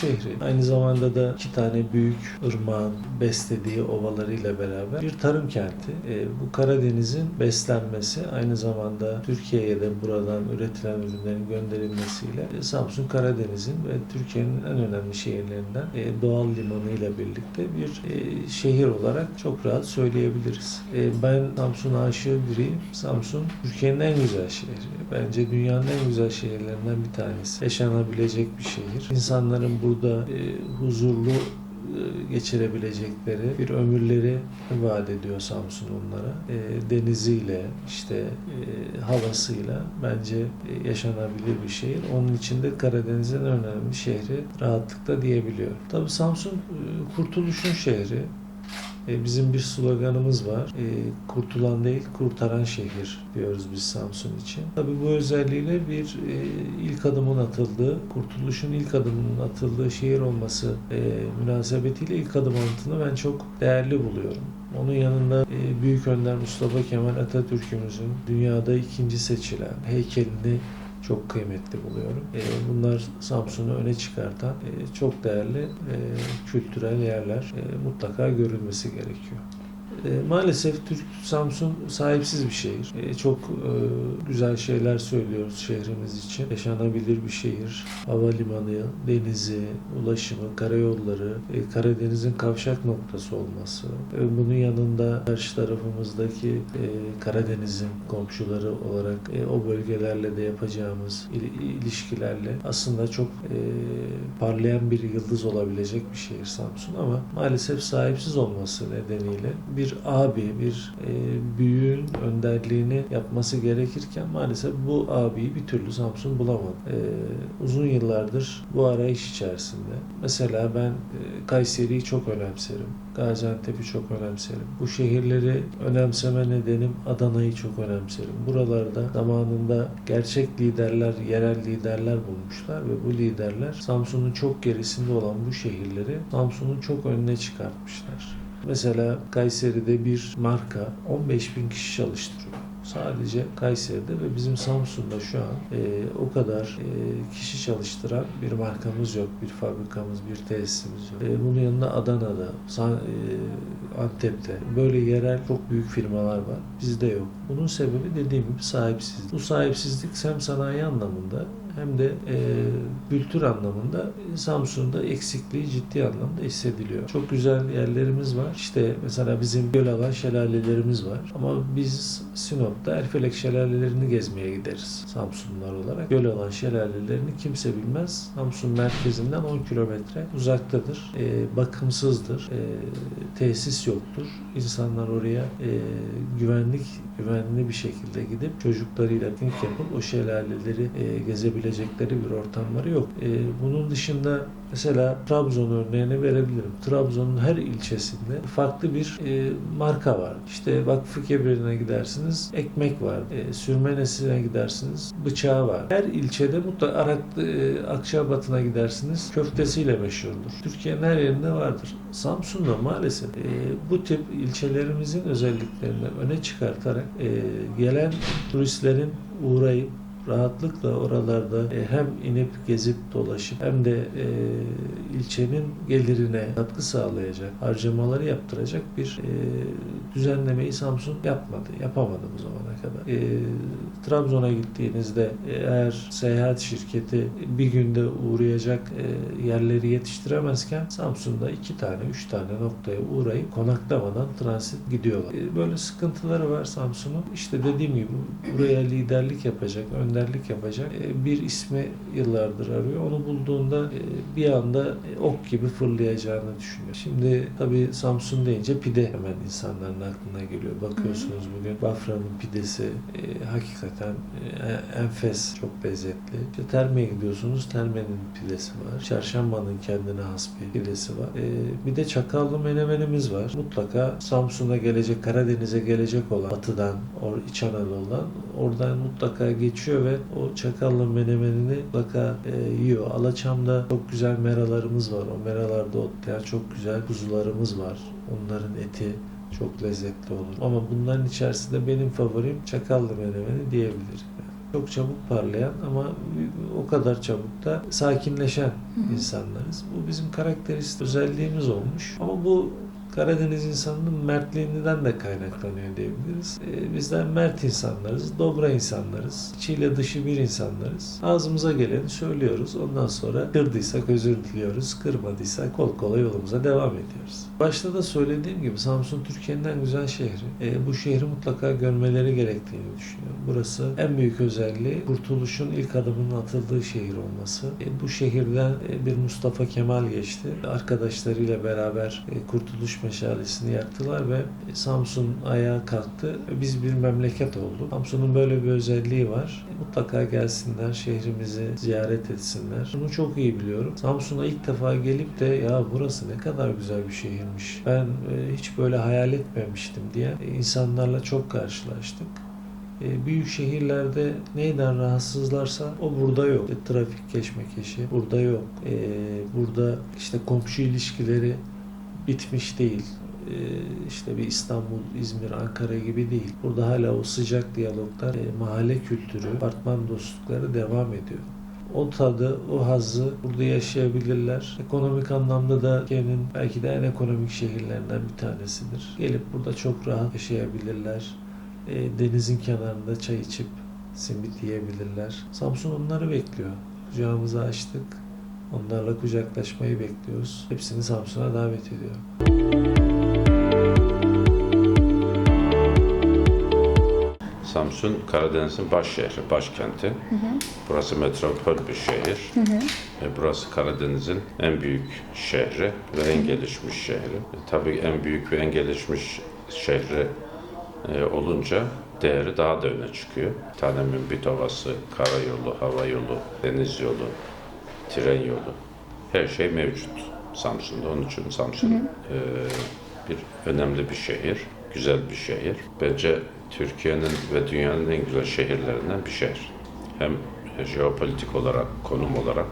şehri. Aynı zamanda da iki tane büyük ırmağın beslediği ovalarıyla beraber bir tarım kenti. E, bu Karadeniz'in beslenmesi aynı zamanda Türkiye'ye de buradan üretilen ürünlerin gönderilmesiyle e, Samsun Karadeniz'in ve Türkiye'nin en önemli şehirlerinden e, doğal limanıyla birlikte bir e, şehir olarak çok rahat söyleyebiliriz. E, ben Samsun aşığı biriyim. Samsun Türkiye'nin en güzel şehri. Bence dünyanın en güzel şehirlerinden bir tanesi. Yaşanabilecek bir şehir. İnsanların burada e, huzurlu geçirebilecekleri bir ömürleri vaat ediyor Samsun onlara. E, deniziyle, işte e, havasıyla bence yaşanabilir bir şehir. Onun için de Karadeniz'in en önemli şehri rahatlıkla diyebiliyor. Tabii Samsun e, kurtuluşun şehri. E, Bizim bir sloganımız var. E, Kurtulan değil, kurtaran şehir diyoruz biz Samsun için. Tabii bu özelliğiyle bir e, ilk adımın atıldığı, kurtuluşun ilk adımının atıldığı şehir olması münasebetiyle ilk adım anıtını ben çok değerli buluyorum. Onun yanında Büyük Önder Mustafa Kemal Atatürk'ümüzün dünyada ikinci seçilen heykelini çok kıymetli buluyorum. E, bunlar Samsun'u öne çıkartan e, çok değerli e, kültürel yerler e, mutlaka görülmesi gerekiyor. E, maalesef Türk Samsun sahipsiz bir şehir. E, çok e, güzel şeyler söylüyoruz şehrimiz için. Yaşanabilir bir şehir. Havalimanı, denizi, ulaşımı, karayolları, e, Karadeniz'in kavşak noktası olması. E, bunun yanında karşı tarafımızdaki e, Karadeniz'in komşuları olarak e, o bölgelerle de yapacağımız il- ilişkilerle aslında çok e, parlayan bir yıldız olabilecek bir şehir Samsun ama maalesef sahipsiz olması nedeniyle bir abi, bir e, büyüğün önderliğini yapması gerekirken maalesef bu abiyi bir türlü Samsun bulamadı. E, uzun yıllardır bu arayış içerisinde. Mesela ben e, Kayseri'yi çok önemserim. Gaziantep'i çok önemserim. Bu şehirleri önemseme nedenim Adana'yı çok önemserim. Buralarda zamanında gerçek liderler, yerel liderler bulmuşlar ve bu liderler Samsun'un çok gerisinde olan bu şehirleri Samsun'un çok önüne çıkartmışlar. Mesela Kayseri'de bir marka 15 bin kişi çalıştırıyor. Sadece Kayseri'de ve bizim Samsun'da şu an e, o kadar e, kişi çalıştıran bir markamız yok, bir fabrikamız, bir tesisimiz yok. E, bunun yanında Adana'da, San- e, Antep'te böyle yerel çok büyük firmalar var. Bizde yok. Bunun sebebi dediğim gibi sahipsizlik. Bu sahipsizlik hem sanayi anlamında hem de e, kültür anlamında Samsun'da eksikliği ciddi anlamda hissediliyor. Çok güzel yerlerimiz var. İşte mesela bizim Gölava şelalelerimiz var. Ama biz Sinop'ta Erfelek şelalelerini gezmeye gideriz Samsunlular olarak. Gölava şelalelerini kimse bilmez. Samsun merkezinden 10 kilometre uzaktadır. E, bakımsızdır. E, tesis yoktur. İnsanlar oraya e, güvenlik güvenli bir şekilde gidip çocuklarıyla piknik yapıp o şelaleleri e, gezebilecekleri bir ortamları yok. E, bunun dışında mesela Trabzon örneğini verebilirim. Trabzon'un her ilçesinde farklı bir e, marka var. İşte Vakfı Kebir'ine gidersiniz ekmek var. E, Sürmenesi'ne gidersiniz bıçağı var. Her ilçede mutlaka Araklı, e, Akçabat'ına gidersiniz köftesiyle meşhurdur. Türkiye'nin her yerinde vardır. Samsun'da maalesef e, bu tip ilçelerimizin özelliklerini öne çıkartarak e, gelen turistlerin uğrayıp rahatlıkla oralarda e, hem inip gezip dolaşıp hem de e, ilçenin gelirine katkı sağlayacak, harcamaları yaptıracak bir e, düzenlemeyi Samsun yapmadı, yapamadı bu zamana kadar. Trabzon'a gittiğinizde eğer seyahat şirketi bir günde uğrayacak yerleri yetiştiremezken Samsun'da iki tane, üç tane noktaya uğrayıp konaklamadan transit gidiyorlar. Böyle sıkıntıları var Samsun'un. İşte dediğim gibi buraya liderlik yapacak, önderlik yapacak e, bir ismi yıllardır arıyor. Onu bulduğunda e, bir anda e, ok gibi fırlayacağını düşünüyor. Şimdi tabii Samsun deyince pide hemen insanların aklına geliyor. Bakıyorsunuz bugün Bafra'nın pidesi hakikaten enfes, çok lezzetli. İşte Terme'ye gidiyorsunuz, Terme'nin pidesi var. Çarşamba'nın kendine has bir pidesi var. Bir de Çakallı menemenimiz var. Mutlaka Samsun'a gelecek, Karadeniz'e gelecek olan batıdan, or, İç Anadolu'dan oradan mutlaka geçiyor ve o Çakallı menemenini mutlaka e, yiyor. Alaçam'da çok güzel meralarımız var. O meralarda otlayan çok güzel kuzularımız var. Onların eti çok lezzetli olur. Ama bunların içerisinde benim favorim Çakallı menemeni diyebilirim. çok çabuk parlayan ama o kadar çabuk da sakinleşen insanlarız. Bu bizim karakteristik özelliğimiz olmuş. Ama bu Karadeniz insanının mertliğinden de kaynaklanıyor diyebiliriz. Ee, bizler mert insanlarız, dobra insanlarız, içiyle dışı bir insanlarız. Ağzımıza geleni söylüyoruz. Ondan sonra kırdıysak özür diliyoruz, kırmadıysak kol kola yolumuza devam ediyoruz. Başta da söylediğim gibi Samsun Türkiye'nin en güzel şehri. Ee, bu şehri mutlaka görmeleri gerektiğini düşünüyorum. Burası en büyük özelliği kurtuluşun ilk adımının atıldığı şehir olması. E, bu şehirden e, bir Mustafa Kemal geçti. Arkadaşlarıyla beraber e, kurtuluş meşalesini yaktılar ve Samsun ayağa kalktı. Biz bir memleket olduk. Samsun'un böyle bir özelliği var. Mutlaka gelsinler, şehrimizi ziyaret etsinler. Bunu çok iyi biliyorum. Samsun'a ilk defa gelip de ya burası ne kadar güzel bir şehirmiş. Ben e, hiç böyle hayal etmemiştim diye insanlarla çok karşılaştık. E, büyük şehirlerde neyden rahatsızlarsa o burada yok. E, trafik keşmekeşi burada yok. E, burada işte komşu ilişkileri bitmiş değil. E, işte bir İstanbul, İzmir, Ankara gibi değil. Burada hala o sıcak diyaloglar, e, mahalle kültürü, apartman dostlukları devam ediyor. O tadı, o hazzı burada yaşayabilirler. Ekonomik anlamda da Türkiye'nin belki de en ekonomik şehirlerinden bir tanesidir. Gelip burada çok rahat yaşayabilirler. E, denizin kenarında çay içip simit yiyebilirler. Samsun onları bekliyor. Kucağımızı açtık. Onlarla kucaklaşmayı bekliyoruz. Hepsini Samsun'a davet ediyorum. Samsun Karadeniz'in baş şehri, başkenti. Burası metropol bir şehir. E, burası Karadeniz'in en büyük şehri ve en gelişmiş şehri. E, tabii en büyük ve en gelişmiş şehri e, olunca değeri daha da öne çıkıyor. Bir tane Mümbit Ovası, karayolu, hava yolu, deniz yolu, tren yolu. Her şey mevcut Samsun'da. Onun için Samsun e, bir önemli bir şehir, güzel bir şehir. Bence Türkiye'nin ve dünyanın en güzel şehirlerinden bir şehir. Hem jeopolitik olarak, konum olarak,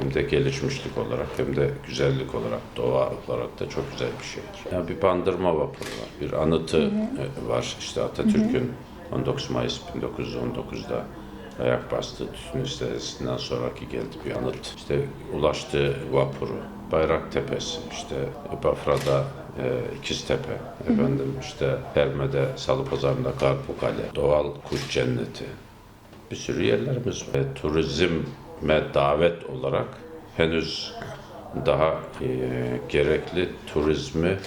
hem de gelişmişlik olarak, hem de güzellik olarak, doğa olarak da çok güzel bir şehir. Yani bir bandırma vapuru var, bir anıtı e, var. İşte Atatürk'ün 19 Mayıs 1919'da ayak bastığı Tütün İstelesi'nden sonraki geldi bir anıt. İşte ulaştığı vapuru, Bayrak Tepesi, işte Bafra'da e, İkiztepe, efendim işte Herme'de, Salıpazarı'nda Karpukale, doğal kuş cenneti, bir sürü yerlerimiz var. E, turizme davet olarak henüz daha e, gerekli turizmi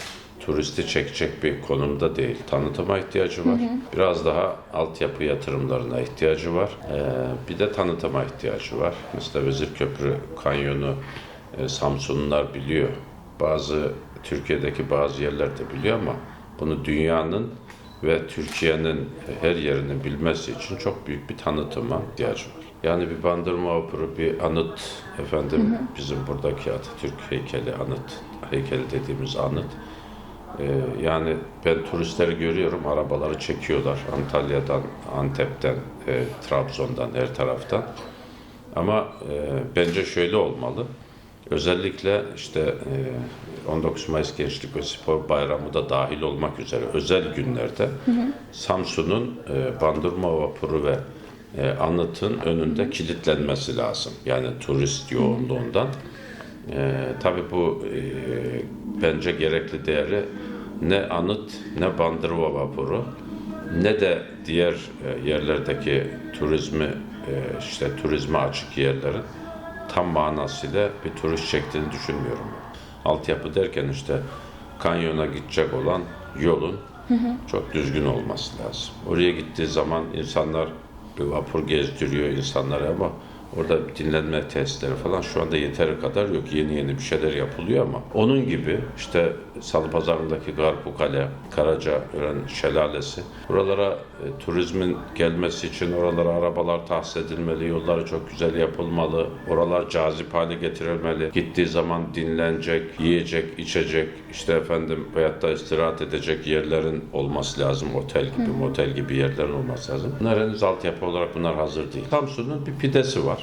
turisti çekecek bir konumda değil. Tanıtıma ihtiyacı var. Biraz daha altyapı yatırımlarına ihtiyacı var. E, bir de tanıtıma ihtiyacı var. Mesela Vezirköprü Kanyonu e, Samsunlular biliyor. Bazı Türkiye'deki bazı yerler de biliyor ama bunu dünyanın ve Türkiye'nin her yerini bilmesi için çok büyük bir tanıtıma ihtiyacı var. Yani bir bandırma vapuru, bir anıt efendim bizim buradaki Atatürk heykeli anıt, heykeli dediğimiz anıt. Ee, yani ben turistleri görüyorum, arabaları çekiyorlar Antalya'dan, Antep'ten, e, Trabzon'dan, her taraftan. Ama e, bence şöyle olmalı. Özellikle işte e, 19 Mayıs Gençlik ve Spor Bayramı da dahil olmak üzere özel günlerde Samsun'un e, Bandırma Vapuru ve e, anıtın önünde kilitlenmesi lazım. Yani turist yoğunluğundan. E, tabii bu e, bence gerekli değeri ne anıt ne Bandırma Vapuru ne de diğer e, yerlerdeki turizmi e, işte turizme açık yerlerin tam manasıyla bir turist çektiğini düşünmüyorum. Altyapı derken işte kanyona gidecek olan yolun çok düzgün olması lazım. Oraya gittiği zaman insanlar bir vapur gezdiriyor insanlara ama orada dinlenme testleri falan şu anda yeteri kadar yok. Yeni yeni bir şeyler yapılıyor ama onun gibi işte Salıpazarı'ndaki Garpukale, Karacaören Şelalesi buralara e, turizmin gelmesi için oralara arabalar tahsis edilmeli, yolları çok güzel yapılmalı, oralar cazip hale getirilmeli. Gittiği zaman dinlenecek, yiyecek, içecek, işte efendim veyahut da istirahat edecek yerlerin olması lazım. Otel gibi, motel gibi yerlerin olması lazım. Bunlar henüz altyapı olarak bunlar hazır değil. Samsun'un bir pidesi var.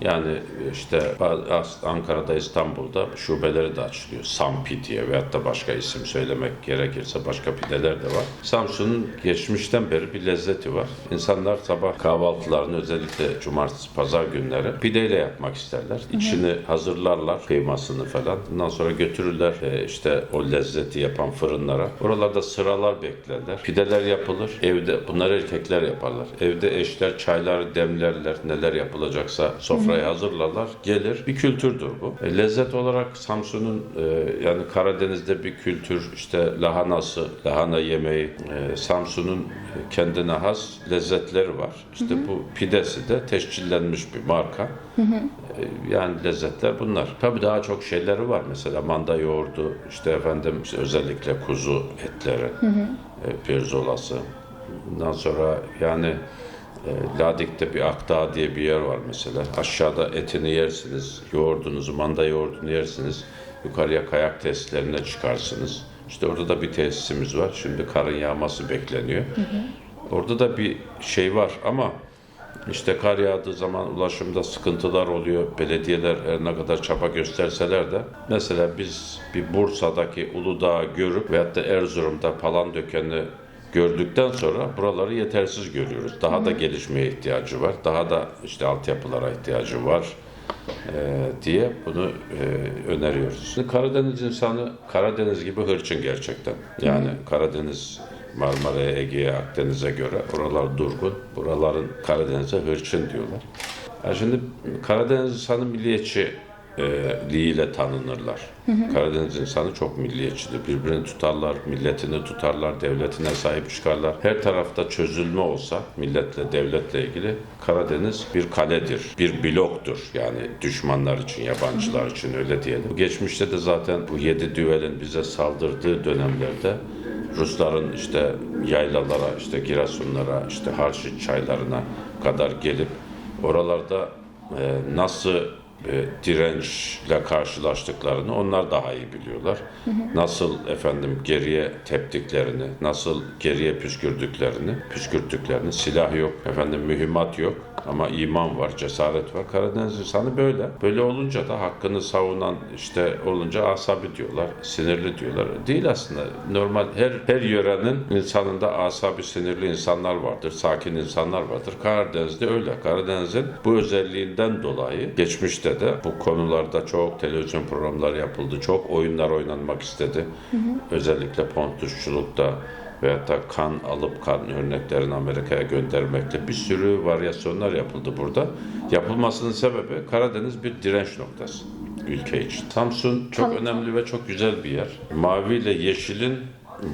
Yani işte As- Ankara'da, İstanbul'da şubeleri de açılıyor. Sampi diye veyahut da başka isim söylemek gerekirse başka pideler de var. Samsun'un geçmişten beri bir lezzeti var. İnsanlar sabah kahvaltılarını özellikle cumartesi, pazar günleri pideyle yapmak isterler. İçini hazırlarlar, kıymasını falan. Ondan sonra götürürler e, işte o lezzeti yapan fırınlara. Oralarda sıralar beklerler. Pideler yapılır. Evde bunlar erkekler yaparlar. Evde eşler çaylar demlerler. Neler yapılacaksa sofrayı hazırlarlar. Gelir. Bir kültürdür bu. E, lezzet olarak Samsun'un e, yani Karadeniz'de bir kültür işte lahanası, lahana yemeği, e, Samsun'un kendine has lezzetleri var. İşte bu pidesi de teşkillenmiş bir marka. E, Yani lezzetler bunlar. Tabii daha çok şeyleri var. Mesela manda yoğurdu, işte efendim işte özellikle kuzu etleri, e, pirzolası. Bundan sonra yani Ladik'te bir Akdağ diye bir yer var mesela. Aşağıda etini yersiniz, yoğurdunuzu, manda yoğurdunu yersiniz. Yukarıya kayak tesislerine çıkarsınız. İşte orada da bir tesisimiz var. Şimdi karın yağması bekleniyor. Orada da bir şey var ama işte kar yağdığı zaman ulaşımda sıkıntılar oluyor. Belediyeler her ne kadar çaba gösterseler de mesela biz bir Bursa'daki Uludağ'ı görüp veyahut da Erzurum'da Palandöken'i gördükten sonra buraları yetersiz görüyoruz. Daha da gelişmeye ihtiyacı var. Daha da işte altyapılara ihtiyacı var e, diye bunu e, öneriyoruz. Şimdi Karadeniz insanı Karadeniz gibi hırçın gerçekten. Yani Karadeniz Marmara'ya, Ege'ye, Akdeniz'e göre oralar durgun. Buraların Karadeniz'e hırçın diyorlar. Yani şimdi Karadeniz insanı milliyetçi liğiyle tanınırlar. Karadeniz insanı çok milliyetçidir. Birbirini tutarlar, milletini tutarlar, devletine sahip çıkarlar. Her tarafta çözülme olsa milletle, devletle ilgili Karadeniz bir kaledir, bir bloktur. Yani düşmanlar için, yabancılar için öyle diyelim. Geçmişte de zaten bu yedi düvelin bize saldırdığı dönemlerde Rusların işte yaylalara, işte Giresunlara, işte Harşit çaylarına kadar gelip oralarda e, nasıl e, dirençle karşılaştıklarını onlar daha iyi biliyorlar. Nasıl efendim geriye teptiklerini, nasıl geriye püskürdüklerini, püskürttüklerini, silah yok, efendim mühimmat yok ama iman var, cesaret var. Karadeniz insanı böyle. Böyle olunca da hakkını savunan işte olunca asabi diyorlar, sinirli diyorlar. Değil aslında. Normal her her yörenin insanında asabi, sinirli insanlar vardır, sakin insanlar vardır. Karadeniz'de öyle. Karadeniz'in bu özelliğinden dolayı geçmişte de bu konularda çok televizyon programları yapıldı. Çok oyunlar oynanmak istedi. Özellikle pontuşçulukta veyahut da kan alıp kan örneklerini Amerika'ya göndermekle bir sürü varyasyonlar yapıldı burada. Yapılmasının sebebi Karadeniz bir direnç noktası ülke için. Samsun çok Tabii. önemli ve çok güzel bir yer. Mavi ile yeşilin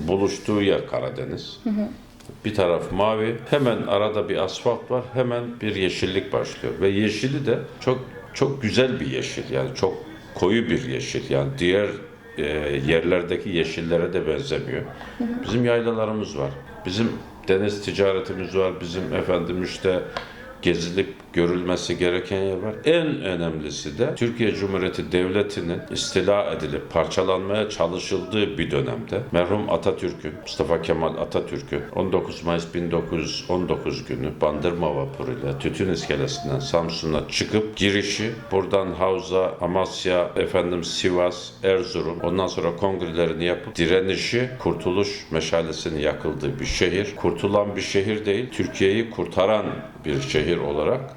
buluştuğu yer Karadeniz. Bir taraf mavi, hemen arada bir asfalt var, hemen bir yeşillik başlıyor. Ve yeşili de çok çok güzel bir yeşil yani çok koyu bir yeşil yani diğer e, yerlerdeki yeşillere de benzemiyor. Bizim yaylalarımız var, bizim deniz ticaretimiz var, bizim efendim işte gezilip görülmesi gereken yer var. En önemlisi de Türkiye Cumhuriyeti Devleti'nin istila edilip parçalanmaya çalışıldığı bir dönemde merhum Atatürk'ün, Mustafa Kemal Atatürk'ün 19 Mayıs 1919 günü Bandırma vapuruyla Tütün İskelesi'nden Samsun'a çıkıp girişi buradan Havza, Amasya, efendim Sivas, Erzurum ondan sonra kongrelerini yapıp direnişi, kurtuluş meşalesini yakıldığı bir şehir. Kurtulan bir şehir değil, Türkiye'yi kurtaran bir şehir olarak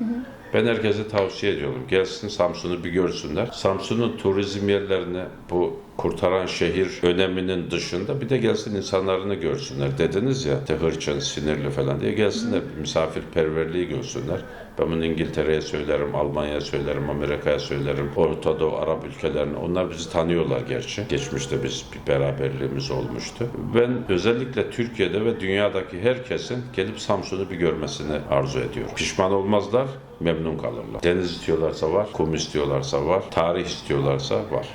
ben herkese tavsiye ediyorum. Gelsin Samsun'u bir görsünler. Samsun'un turizm yerlerini bu kurtaran şehir öneminin dışında bir de gelsin insanlarını görsünler. Dediniz ya hırçın, sinirli falan diye gelsinler. Misafirperverliği görsünler. Ben bunu İngiltere'ye söylerim, Almanya'ya söylerim, Amerika'ya söylerim, Orta Doğu, Arap ülkelerine. Onlar bizi tanıyorlar gerçi. Geçmişte biz bir beraberliğimiz olmuştu. Ben özellikle Türkiye'de ve dünyadaki herkesin gelip Samsun'u bir görmesini arzu ediyorum. Pişman olmazlar, memnun kalırlar. Deniz istiyorlarsa var, kum istiyorlarsa var, tarih istiyorlarsa var.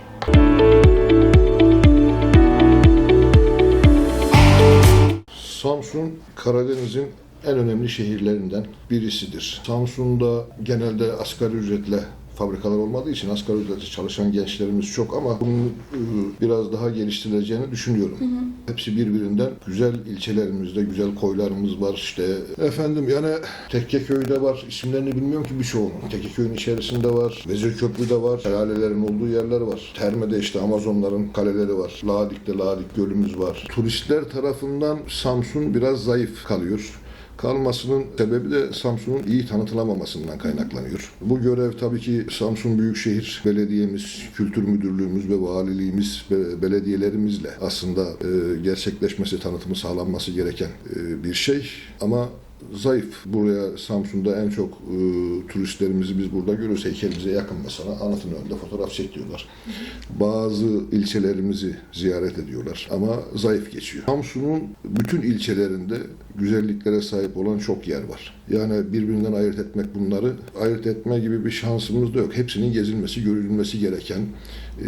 Samsun Karadeniz'in en önemli şehirlerinden birisidir. Samsun'da genelde asgari ücretle fabrikalar olmadığı için asgari ücretle çalışan gençlerimiz çok ama bunun e, biraz daha geliştirileceğini düşünüyorum. Hepsi birbirinden güzel ilçelerimizde güzel koylarımız var işte. Efendim yani Tekkeköy'de var. İsimlerini bilmiyorum ki birçoğunun. Tekkeköy'ün içerisinde var. Vezirköprü'de var. Şelalelerin olduğu yerler var. Terme'de işte Amazonların kaleleri var. Ladik'te Ladik Gölümüz var. Turistler tarafından Samsun biraz zayıf kalıyor. Kalmasının sebebi de Samsun'un iyi tanıtılamamasından kaynaklanıyor. Bu görev tabii ki Samsun Büyükşehir Belediyemiz, Kültür Müdürlüğümüz ve Valiliğimiz ve belediyelerimizle aslında e, gerçekleşmesi, tanıtımı sağlanması gereken e, bir şey. Ama zayıf. Buraya Samsun'da en çok e, turistlerimizi biz burada görüyoruz. Heykelimize yakın mesela anıtın önünde fotoğraf çekiyorlar. Bazı ilçelerimizi ziyaret ediyorlar ama zayıf geçiyor. Samsun'un bütün ilçelerinde güzelliklere sahip olan çok yer var. Yani birbirinden ayırt etmek bunları ayırt etme gibi bir şansımız da yok. Hepsinin gezilmesi, görülmesi gereken,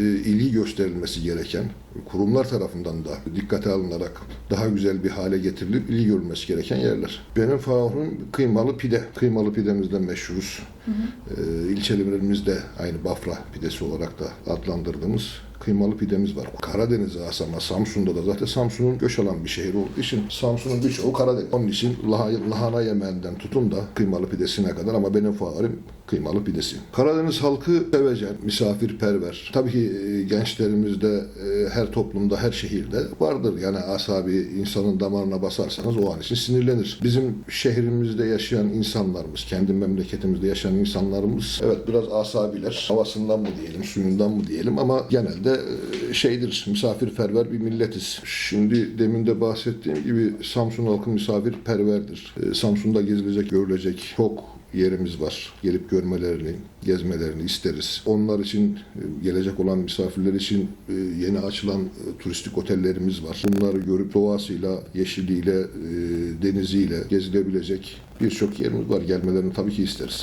ilgi gösterilmesi gereken, kurumlar tarafından da dikkate alınarak daha güzel bir hale getirilip ilgi görülmesi gereken yerler. Benim favorim kıymalı pide. Kıymalı pidemizden meşhuruz. E, ilçelerimizde aynı Bafra pidesi olarak da adlandırdığımız kıymalı pidemiz var. Karadeniz asama Samsun'da da zaten Samsun'un göç alan bir şehir olduğu için Samsun'un birçoğu Karadeniz. Onun için laha- lahana yemeğinden tutun da kıymalı pidesine kadar ama benim favorim kıymalı pidesi. Karadeniz halkı sevecen, misafirperver. Tabii ki e, gençlerimizde e, her toplumda, her şehirde vardır. Yani asabi insanın damarına basarsanız o an için sinirlenir. Bizim şehrimizde yaşayan insanlarımız, kendi memleketimizde yaşayan insanlarımız evet biraz asabiler. Havasından mı diyelim, suyundan mı diyelim ama genelde e, şeydir, misafirperver bir milletiz. Şimdi demin de bahsettiğim gibi Samsun halkı misafirperverdir. E, Samsun'da gezilecek, görülecek çok yerimiz var. Gelip görmelerini, gezmelerini isteriz. Onlar için, e, gelecek olan misafirler için e, yeni açılan turistik otellerimiz var. Bunları görüp doğasıyla, yeşiliyle, deniziyle gezilebilecek birçok yerimiz var. Gelmelerini tabii ki isteriz.